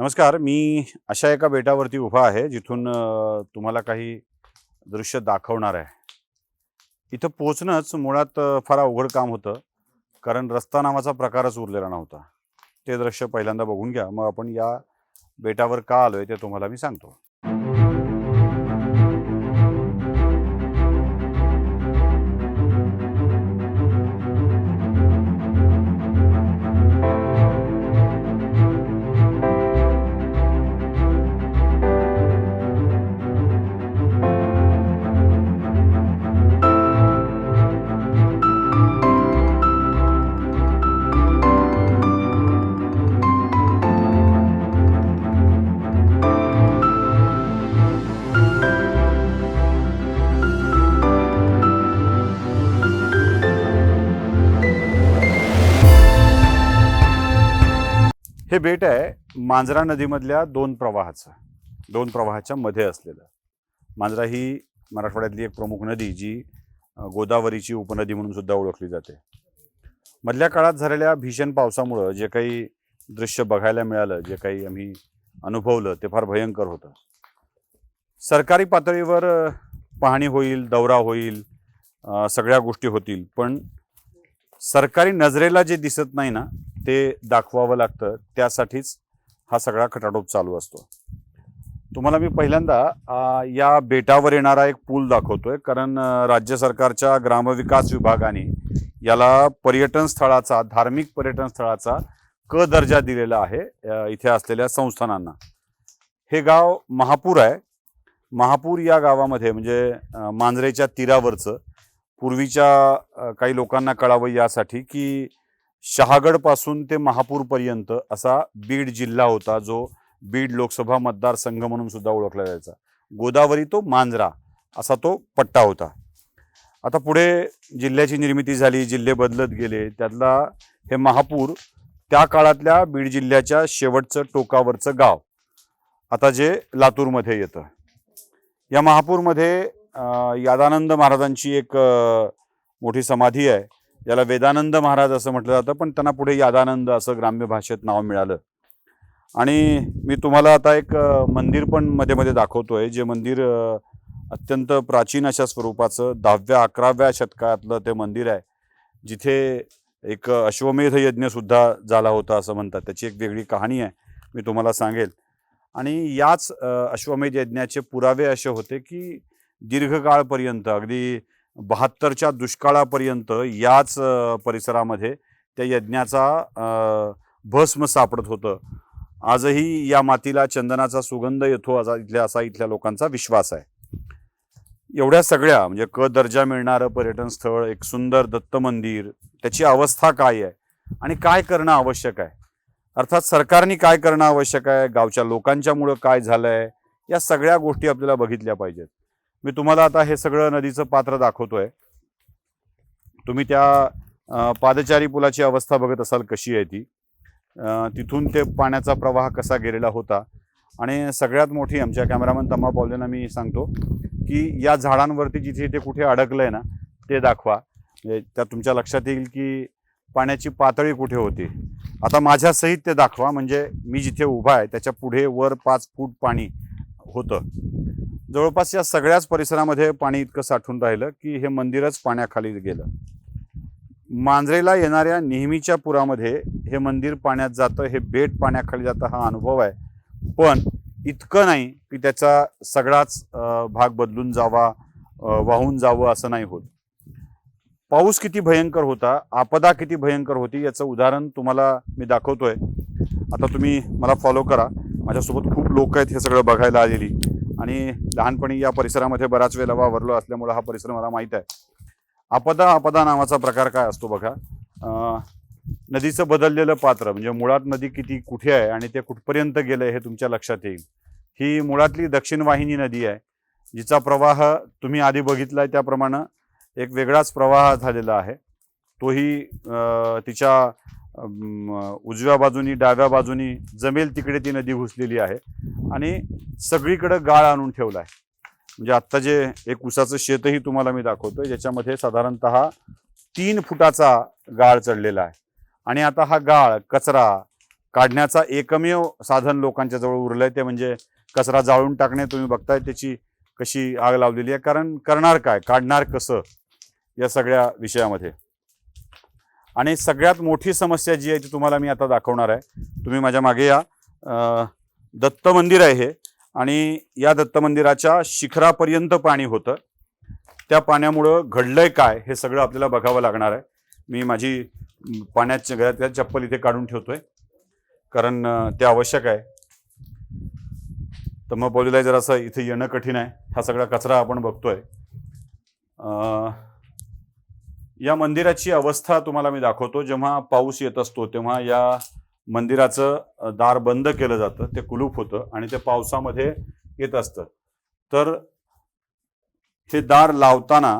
नमस्कार मी अशा एका बेटावरती उभा आहे जिथून तुम्हाला काही दृश्य दाखवणार आहे. इथं पोचणंच मुळात फार अवघड काम होतं कारण रस्ता नावाचा प्रकारच उरलेला नव्हता. ते दृश्य पहिल्यांदा बघून घ्या मग आपण या बेटावर का आलो आहे ते तुम्हाला मी सांगतो. बेट आहे मांजरा नदीमधल्या दोन प्रवाहाचं. दोन प्रवाहाच्या मध्ये असलेलं. मांजरा ही मराठवाड्यातली एक प्रमुख नदी जी गोदावरीची उपनदी म्हणून सुद्धा ओळखली जाते. मधल्या काळात झालेल्या भीषण पावसामुळं जे काही दृश्य बघायला मिळालं जे काही आम्ही अनुभवलं ते फार भयंकर होतं. सरकारी पातळीवर पाहणी होईल दौरा होईल सगळ्या गोष्टी होतील पण सरकारी नजरेला जे दिसत नाही ना ते दाखवावं लागतं. त्यासाठीच हा सगळा खटाटोप चालू असतो. तुम्हाला मी पहिल्यांदा या बेटावर येणारा एक पूल दाखवतोय. कारण राज्य सरकारच्या ग्रामविकास विभागाने याला पर्यटन स्थळाचा धार्मिक पर्यटन स्थळाचा क दर्जा दिलेला आहे इथे असलेल्या संस्थानांना. हे गाव महापूर आहे. महापूर या गावामध्ये म्हणजे मांजरेच्या तीरावरचं पूर्वीच्या काही लोकांना कळावं यासाठी की शहागडपासून ते महापूरपर्यंत असा बीड जिल्हा होता जो बीड लोकसभा मतदारसंघ म्हणून सुद्धा ओळखला जायचा. गोदावरी तो मांजरा असा तो पट्टा होता. आता पुढे जिल्ह्याची निर्मिती झाली जिल्हे बदलत गेले त्यातला हे महापूर त्या काळातल्या बीड जिल्ह्याच्या शेवटचं टोकावरचं गाव आता जे लातूरमध्ये येतं. या महापूरमध्ये यादानंद महाराजांची एक मोठी समाधी आहे. याला वेदानंद महाराज असं म्हटलं जातं पण त्यांना पुढे यादानंद असं ग्राम्य भाषेत नाव मिळालं. आणि मी तुम्हाला आता एक मंदिर पण मध्ये मध्ये दाखवतोय जे मंदिर अत्यंत प्राचीन अशा स्वरूपाचं दहाव्या अकराव्या शतकातलं ते मंदिर आहे. जिथे एक अश्वमेध यज्ञसुद्धा झाला होता असं म्हणतात. त्याची एक वेगळी कहाणी आहे मी तुम्हाला सांगेल. आणि याच अश्वमेध यज्ञाचे पुरावे असे होते की दीर्घकाळपर्यंत अगदी बहात्तरच्या दुष्काळापर्यंत याच परिसरामध्ये त्या यज्ञाचा भस्म सापडत होतं. आजही या मातीला चंदनाचा सुगंध येतो असा इथल्या असा इथल्या लोकांचा विश्वास आहे. एवढ्या सगळ्या म्हणजे क दर्जा मिळणारं पर्यटन स्थळ एक सुंदर दत्त मंदिर त्याची अवस्था काय आहे? आणि काय करणं आवश्यक आहे? अर्थात सरकारने काय करणं आवश्यक आहे? गावच्या लोकांच्यामुळं काय झालंय? या सगळ्या गोष्टी आपल्याला बघितल्या पाहिजेत. मी तुम्हाला आता हे सगळं नदीचं पात्र दाखवतोय. तुम्ही त्या पादचारी पुलाची अवस्था बघत असाल कशी आहे ती. तिथून ते पाण्याचा प्रवाह कसा गेलेला होता. आणि सगळ्यात मोठी आमच्या कॅमेरामन तम्मा पावलेंना मी सांगतो की या झाडांवरती जिथे ते कुठे अडकलं आहे ना ते दाखवा. म्हणजे त्या तुमच्या लक्षात येईल की पाण्याची पातळी कुठे होती. आता माझ्या सहित ते दाखवा म्हणजे मी जिथे उभा आहे त्याच्या पुढे वर पाच फूट पाणी होतं. जवळपास या सगळ्याच परिसरामध्ये पाणी इतकं साठून राहिलं की हे मंदिरच पाण्याखाली गेलं. मांजरेला येणाऱ्या नेहमीच्या पुरामध्ये हे मंदिर पाण्यात जातं हे बेट पाण्याखाली जातं हा अनुभव आहे. पण इतकं नाही की त्याचा सगळाच भाग बदलून जावा वाहून जावं असं नाही होत. पाऊस किती भयंकर होता आपदा किती भयंकर होती याचं उदाहरण तुम्हाला मी दाखवतोय. आता तुम्ही मला फॉलो करा. माझ्यासोबत खूप लोक आहेत हे सगळं बघायला आलेली. आणि लहानपणी या परिसरामध्ये बराच वेळेला वावरलो असल्यामुळं हा परिसर मला माहीत आहे. आपदा आपदा नावाचा प्रकार काय असतो बघा? नदीचं बदललेलं पात्र म्हणजे मुळात नदी किती कुठे आहे आणि ते कुठपर्यंत गेलं हे तुमच्या लक्षात येईल. ही मुळातली दक्षिण वाहिनी नदी आहे जिचा प्रवाह तुम्ही आधी बघितला आहे त्याप्रमाणे एक वेगळाच प्रवाह झालेला आहे. तोही तिच्या उजव्या बाजूनी डाव्या बाजूनी जमेल तिकडे ती नदी घुसलेली आहे. आणि सगळीकडं गाळ आणून ठेवला आहे म्हणजे आत्ता जे एक उसाचं शेतही तुम्हाला मी दाखवतोय ज्याच्यामध्ये साधारणतः तीन फुटाचा गाळ चढलेला आहे. आणि आता हा गाळ कचरा काढण्याचा एकमेव साधन लोकांच्या जवळ आहे ते म्हणजे कचरा जाळून टाकणे तुम्ही बघताय त्याची कशी आग लावलेली आहे. कारण करणार काय काढणार कसं या सगळ्या विषयामध्ये. आणि सगळ्यात मोठी समस्या जी आहे ती तुम्हाला मी आता दाखवणार आहे. तुम्ही माझ्या मागे या. दत्त मंदिर आहे हे. आणि या दत्त मंदिराच्या शिखरापर्यंत पाणी होतं. त्या पाण्यामुळं घडलंय काय हे सगळं आपल्याला बघावं लागणार आहे. मी माझी पाण्याच्या गळ्यातल्या चप्पल इथे काढून ठेवतोय. कारण ते आवश्यक आहे. तर मग बोलीला जरासं इथे येणं कठीण आहे. हा सगळा कचरा आपण बघतोय. या मंदिराची अवस्था तुम्हाला मी दाखवतो. जेव्हा पाऊस येत असतो तेव्हा या मंदिराचं दार बंद केलं जातं ते कुलूप होतं आणि ते पावसामध्ये येत असतं. तर हे दार लावताना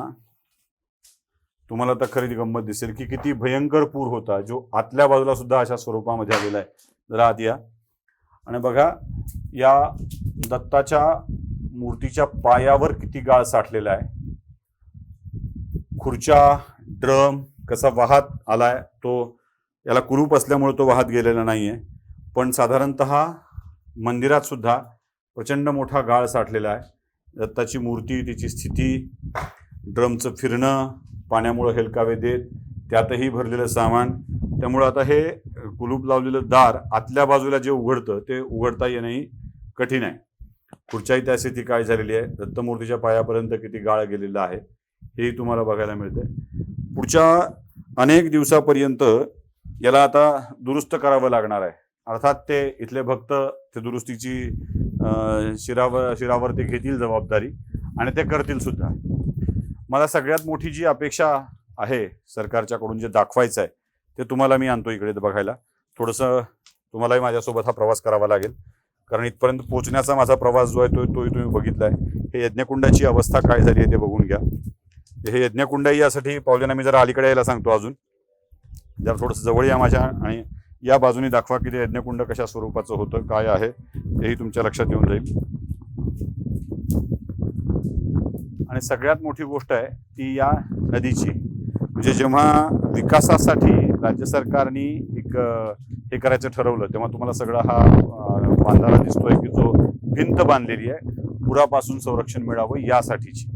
तुम्हाला तर खरी गंमत दिसेल की किती भयंकर पूर होता जो आतल्या बाजूला सुद्धा अशा स्वरूपामध्ये आलेला आहे. जरा आत या. आणि बघा या दत्ताच्या मूर्तीच्या पायावर किती गाळ साठलेला आहे. खुर्च्या ड्रम कसा वाहत आलाय तो याला कुरूप असल्यामुळे तो वाहत गेलेला नाही आहे पण साधारणत मंदिरात सुद्धा प्रचंड मोठा गाळ साठलेला आहे. दत्ताची मूर्ती तिची स्थिती ड्रमचं फिरणं पाण्यामुळं हेलकावे देत त्यातही भरलेलं सामान. त्यामुळं आता हे कुलूप लावलेलं दार आतल्या बाजूला जे उघडतं ते उघडता येणंही कठीण आहे. पुढच्याही त्या स्थिती काय झालेली आहे. दत्तमूर्तीच्या पायापर्यंत किती गाळ गेलेला आहे हेही तुम्हाला बघायला मिळतंय. पुढच्या अनेक दिवसापर्यंत याला आता दुरुस्त करावं लागणार आहे. अर्थात ते इथले भक्त ते दुरुस्तीची शिरावर शिरावर ते घेतील जबाबदारी आणि ते करतील सुद्धा. मला सगळ्यात मोठी जी अपेक्षा आहे सरकारच्याकडून जे दाखवायचं आहे ते तुम्हाला मी आणतो इकडे बघायला. थोडंसं तुम्हालाही माझ्यासोबत हा प्रवास करावा लागेल. कारण इथपर्यंत पोचण्याचा माझा प्रवास जो आहे तो तोही तुम्ही बघितला आहे हे यज्ञकुंडाची अवस्था काय झाली आहे ते बघून घ्या. हे यज्ञकुंड यासाठी पावलेना मी जरा अलीकडे यायला सांगतो अजून. जरा थोडंसं जवळ या माझ्या आणि या बाजूने दाखवा की ते यज्ञकुंड कशा स्वरूपाचं होतं काय आहे तेही तुमच्या लक्षात येऊन जाईल. आणि सगळ्यात मोठी गोष्ट आहे ती या नदीची. म्हणजे जेव्हा विकासासाठी राज्य सरकारने एक हे करायचं ठरवलं तेव्हा तुम्हाला सगळा हा बांधारा दिसतोय की जो भिंत बांधलेली आहे पुरापासून संरक्षण मिळावं यासाठीची.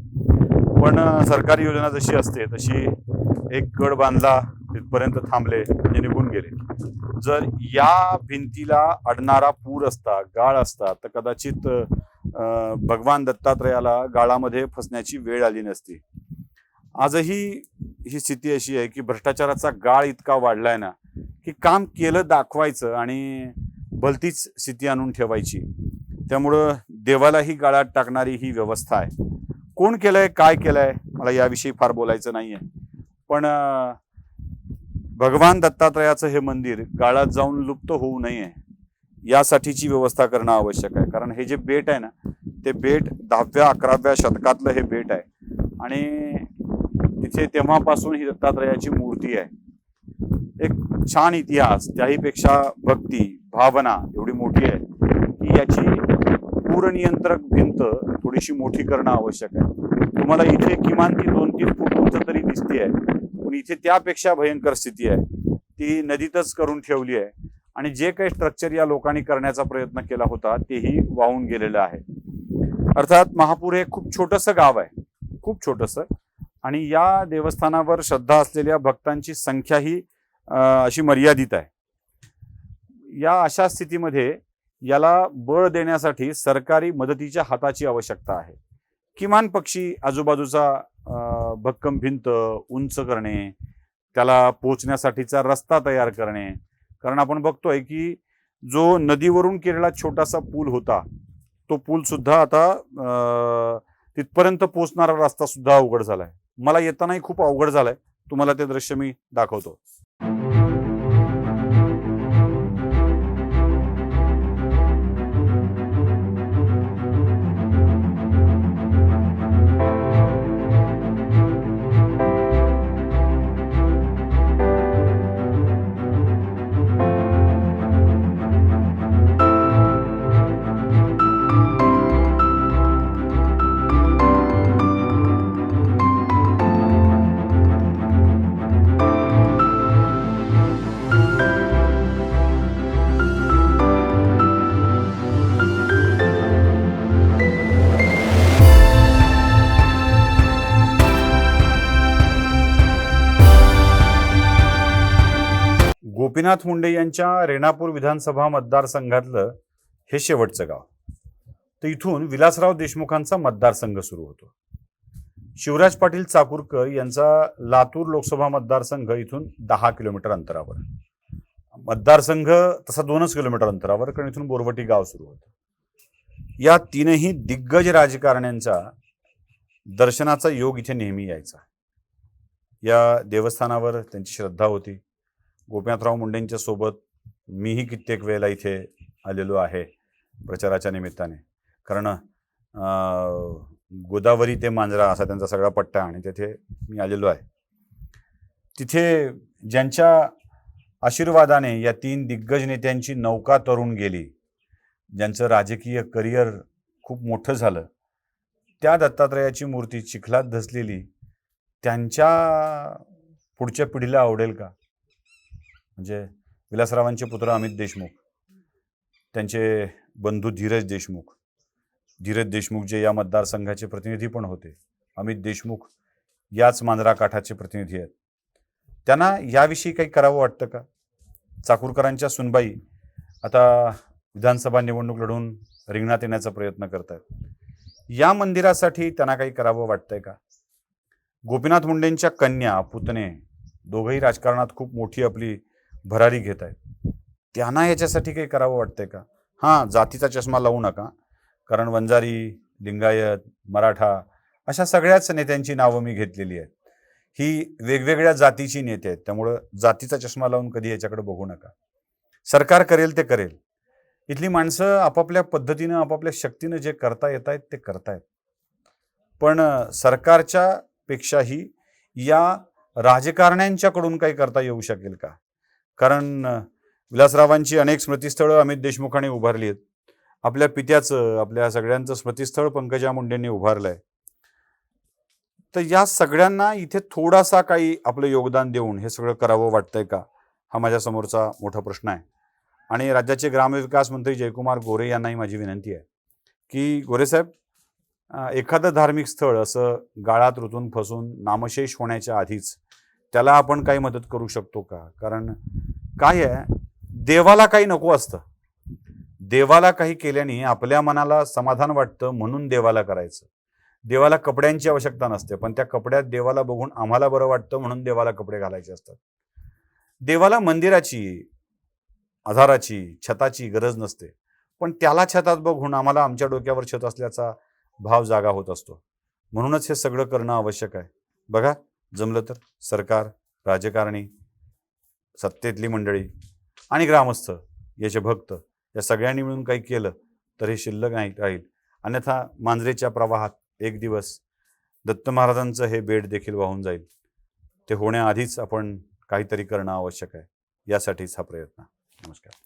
पण सरकारी योजना जशी असते तशी एक गड बांधला तिथपर्यंत थांबले म्हणजे निघून गेले. जर या भिंतीला अडणारा पूर असता गाळ असता तर कदाचित भगवान दत्तात्रयाला गाळामध्ये फसण्याची वेळ आली नसती. आजही ही स्थिती अशी आहे की भ्रष्टाचाराचा गाळ इतका वाढलाय ना की काम केलं दाखवायचं आणि भलतीच स्थिती आणून ठेवायची. त्यामुळं देवालाही गाळात टाकणारी ही व्यवस्था आहे. कोण केलंय काय केलंय मला याविषयी फार बोलायचं नाही आहे पण भगवान दत्तात्रयाचं हे मंदिर गाळात जाऊन लुप्त होऊ नये यासाठीची व्यवस्था करणं आवश्यक आहे. कारण हे जे बेट आहे ना ते बेट दहाव्या अकराव्या शतकातलं हे बेट आहे. आणि तिथे तेव्हापासून ही दत्तात्रयाची मूर्ती आहे. एक छान इतिहास त्याहीपेक्षा भक्ती भावना एवढी मोठी आहे की याची पूरनियंत्रक भिंत थोडीशी मोठी करणं आवश्यक आहे. तुम्हाला इथे किमान ती दोन तीन फूट उंच तरी दिसते आहे पण इथे त्यापेक्षा भयंकर स्थिती आहे. ती नदीतच करून ठेवली आहे. आणि जे काही स्ट्रक्चर या लोकांनी करण्याचा प्रयत्न केला होता तेही वाहून गेलेलं आहे. अर्थात महापूर हे खूप छोटंसं गाव आहे. खूप छोटंसं. आणि या देवस्थानावर श्रद्धा असलेल्या भक्तांची संख्या ही अशी मर्यादित आहे. या अशा स्थितीमध्ये याला बळ देण्यासाठी सरकारी मदतीच्या हाताची आवश्यकता आहे. किमान पक्षी आजूबाजूचा भक्कम भिंत उंच करणे त्याला पोचण्यासाठीचा रस्ता तयार करणे. कारण आपण बघतोय की जो नदीवरून केलेला छोटासा पूल होता तो पूल सुद्धा आता तिथपर्यंत पोचणारा रस्ता सुद्धा अवघड झालाय. मला येतानाही खूप अवघड झालाय. तुम्हाला ते दृश्य मी दाखवतो. गोपीनाथ मुंडे यांच्या रेणापूर विधानसभा मतदारसंघातलं हे शेवटचं गाव. तर इथून विलासराव देशमुखांचा मतदारसंघ सुरू होतो. शिवराज पाटील चाकूरकर यांचा लातूर लोकसभा मतदारसंघ इथून दहा किलोमीटर अंतरावर. मतदारसंघ तसा दोनच किलोमीटर अंतरावर कारण इथून बोरवटी गाव सुरू होतं. या तीनही दिग्गज राजकारण्यांचा दर्शनाचा योग इथे नेहमी यायचा. या देवस्थानावर त्यांची श्रद्धा होती. गोपीनाथराव मुंडेंच्या सोबत मीही कित्येक वेळेला इथे आलेलो आहे प्रचाराच्या निमित्ताने. कारण गोदावरी ते मांजरा असा त्यांचा सगळा पट्टा आणि तेथे मी आलेलो आहे. तिथे ज्यांच्या आशीर्वादाने या तीन दिग्गज नेत्यांची नौका तरुण गेली ज्यांचं राजकीय करिअर खूप मोठं झालं त्या दत्तात्रयाची मूर्ती चिखलात धसलेली त्यांच्या पुढच्या पिढीला आवडेल का? म्हणजे विलासरावांचे पुत्र अमित देशमुख त्यांचे बंधू धीरज देशमुख. धीरज देशमुख जे या मतदारसंघाचे प्रतिनिधी पण होते. अमित देशमुख याच मांजरा काठाचे प्रतिनिधी आहेत. त्यांना याविषयी काही करावं वाटतं का? चाकूरकरांच्या सुनबाई आता विधानसभा निवडणूक लढवून रिंगणात येण्याचा प्रयत्न करत आहेत या मंदिरासाठी त्यांना काही करावं वाटतंय का? गोपीनाथ मुंडेंच्या कन्या पुतणे दोघंही राजकारणात खूप मोठी आपली भरारी घेत आहेत. त्यांना याच्यासाठी काही करावं वाटतंय का? हां जातीचा चष्मा लावू नका. कारण वंजारी लिंगायत मराठा अशा सगळ्याच नेत्यांची नावं मी घेतलेली आहेत. ही वेगवेगळ्या जातीची नेते आहेत. त्यामुळं जातीचा चष्मा लावून कधी याच्याकडे बघू नका. सरकार करेल ते करेल. इथली माणसं आपापल्या पद्धतीनं आपापल्या शक्तीनं जे करता येत आहेत ते करतायत पण सरकारच्या पेक्षाही या राजकारण्यांच्याकडून काही करता येऊ शकेल का? कारण विलासरावांची अनेक स्मृतिस्थळं अमित देशमुखांनी उभारली आहेत. आपल्या पित्याचं आपल्या सगळ्यांचं स्मृतिस्थळ पंकजा मुंडेंनी उभारलं आहे तर या सगळ्यांना इथे थोडासा काही आपलं योगदान देऊन हे सगळं करावं वाटतंय का? हा माझ्यासमोरचा मोठा प्रश्न आहे. आणि राज्याचे ग्रामविकास मंत्री जयकुमार गोरे यांनाही माझी विनंती आहे. की गोरेसाहेब एखादं धार्मिक स्थळ असं गाळात ऋतून फसून नामशेष होण्याच्या आधीच त्याला आपण काही मदत करू शकतो का? कारण काय आहे देवाला काही नको असतं. देवाला काही केल्याने आपल्या मनाला समाधान वाटतं म्हणून देवाला करायचं. देवाला कपड्यांची आवश्यकता नसते पण त्या कपड्यात देवाला बघून आम्हाला बरं वाटतं म्हणून देवाला कपडे घालायचे असतात. देवाला मंदिराची आधाराची छताची गरज नसते पण त्याला छतात बघून आम्हाला आमच्या डोक्यावर छत असल्याचा भाव जागा होत असतो. म्हणूनच हे सगळं करणं आवश्यक आहे. बघा जमलं तर सरकार राजकारणी सत्तेतली मंडळी आणि ग्रामस्थ याचे भक्त या सगळ्यांनी मिळून काही केलं तर हे शिल्लक नाही राहील. अन्यथा मांजरेच्या प्रवाहात एक दिवस दत्त महाराजांचं हे बेड देखील वाहून जाईल. ते होण्याआधीच आपण काहीतरी करणं आवश्यक आहे. यासाठीच हा प्रयत्न. नमस्कार.